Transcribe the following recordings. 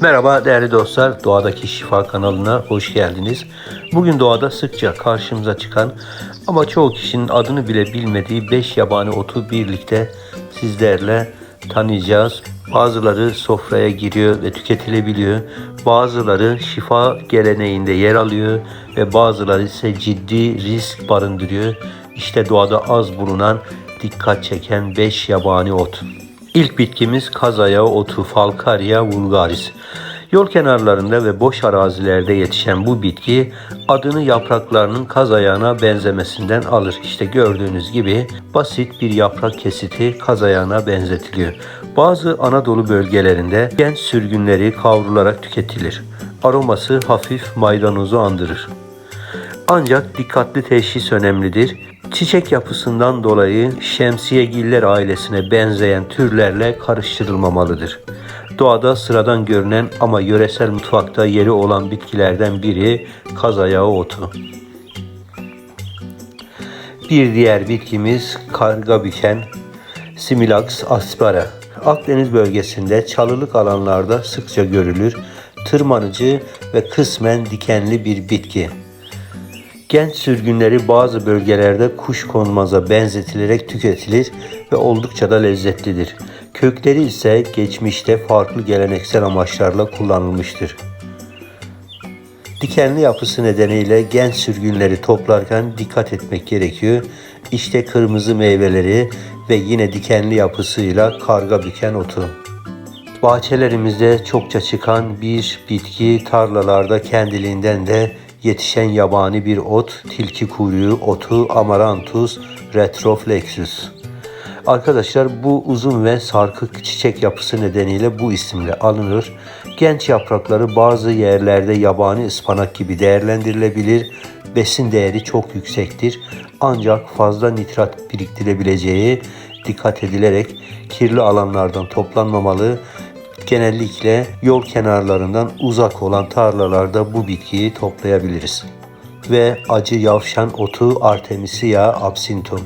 Merhaba değerli dostlar, Doğadaki Şifa kanalına hoş geldiniz. Bugün doğada sıkça karşımıza çıkan ama çoğu kişinin adını bile bilmediği 5 yabani otu birlikte sizlerle tanıyacağız. Bazıları sofraya giriyor ve tüketilebiliyor. Bazıları şifa geleneğinde yer alıyor ve bazıları ise ciddi risk barındırıyor. İşte doğada az bulunan, dikkat çeken 5 yabani ot. İlk bitkimiz kaz ayağı otu Falcaria vulgaris. Yol kenarlarında ve boş arazilerde yetişen bu bitki adını yapraklarının kaz ayağına benzemesinden alır. İşte gördüğünüz gibi basit bir yaprak kesiti kaz ayağına benzetiliyor. Bazı Anadolu bölgelerinde genç sürgünleri kavrularak tüketilir. Aroması hafif maydanozu andırır. Ancak dikkatli teşhis önemlidir. Çiçek yapısından dolayı şemsiyegiller ailesine benzeyen türlerle karıştırılmamalıdır. Doğada sıradan görünen ama yöresel mutfakta yeri olan bitkilerden biri kaz ayağı otu. Bir diğer bitkimiz karga büken Similax aspera. Akdeniz bölgesinde çalılık alanlarda sıkça görülür. Tırmanıcı ve kısmen dikenli bir bitki. Genç sürgünleri bazı bölgelerde kuş konmaza benzetilerek tüketilir ve oldukça da lezzetlidir. Kökleri ise geçmişte farklı geleneksel amaçlarla kullanılmıştır. Dikenli yapısı nedeniyle genç sürgünleri toplarken dikkat etmek gerekiyor. İşte kırmızı meyveleri ve yine dikenli yapısıyla karga büken otu. Bahçelerimizde çokça çıkan bir bitki, tarlalarda kendiliğinden de yetişen yabani bir ot, tilki kuyruğu otu Amaranthus retroflexus. Arkadaşlar bu uzun ve sarkık çiçek yapısı nedeniyle bu isimle alınır. Genç yaprakları bazı yerlerde yabani ıspanak gibi değerlendirilebilir. Besin değeri çok yüksektir. Ancak fazla nitrat biriktirebileceği dikkat edilerek kirli alanlardan toplanmamalı. Genellikle yol kenarlarından uzak olan tarlalarda bu bitkiyi toplayabiliriz. Ve acı yavşan otu Artemisia absinthum.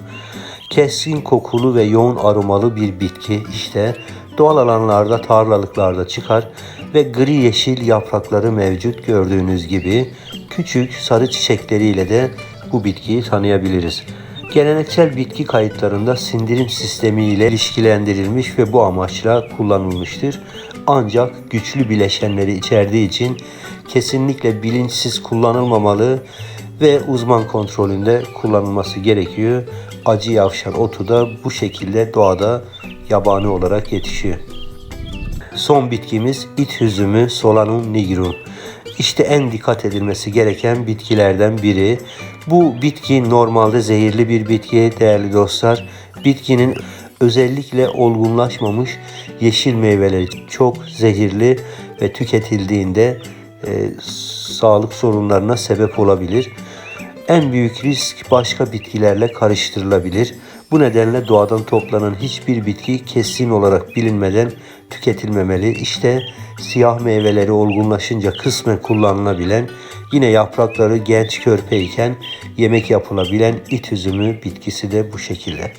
Keskin kokulu ve yoğun aromalı bir bitki işte doğal alanlarda tarlalıklarda çıkar ve gri yeşil yaprakları mevcut gördüğünüz gibi küçük sarı çiçekleriyle de bu bitkiyi tanıyabiliriz. Geleneksel bitki kayıtlarında sindirim sistemi ile ilişkilendirilmiş ve bu amaçla kullanılmıştır. Ancak güçlü bileşenleri içerdiği için kesinlikle bilinçsiz kullanılmamalı ve uzman kontrolünde kullanılması gerekiyor. Acı yavşan otu da bu şekilde doğada yabani olarak yetişiyor. Son bitkimiz it üzümü Solanum nigrum. İşte en dikkat edilmesi gereken bitkilerden biri. Bu bitki normalde zehirli bir bitki değerli dostlar. Bitkinin özellikle olgunlaşmamış yeşil meyveleri çok zehirli ve tüketildiğinde e, sağlık sorunlarına sebep olabilir. En büyük risk başka bitkilerle karıştırılabilir. Bu nedenle doğadan toplanan hiçbir bitki kesin olarak bilinmeden tüketilmemeli. İşte siyah meyveleri olgunlaşınca kısmen kullanılabilen, yine yaprakları genç körpeyken yemek yapılabilen it üzümü bitkisi de bu şekilde.